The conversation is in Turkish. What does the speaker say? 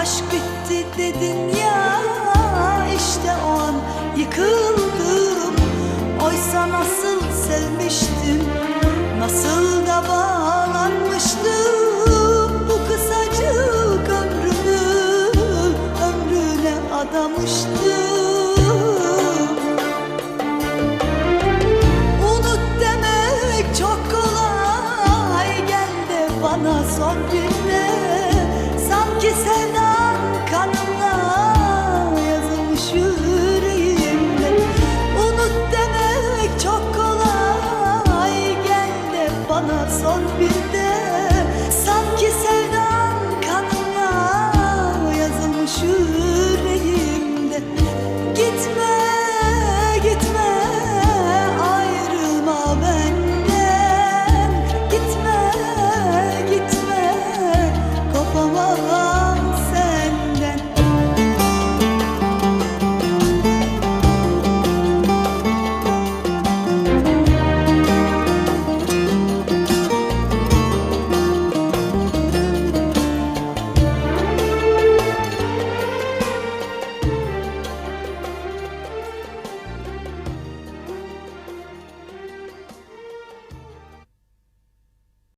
Aşk bitti dedin ya işte o an yıkıldım. Oysa nasıl sevmiştim nasıl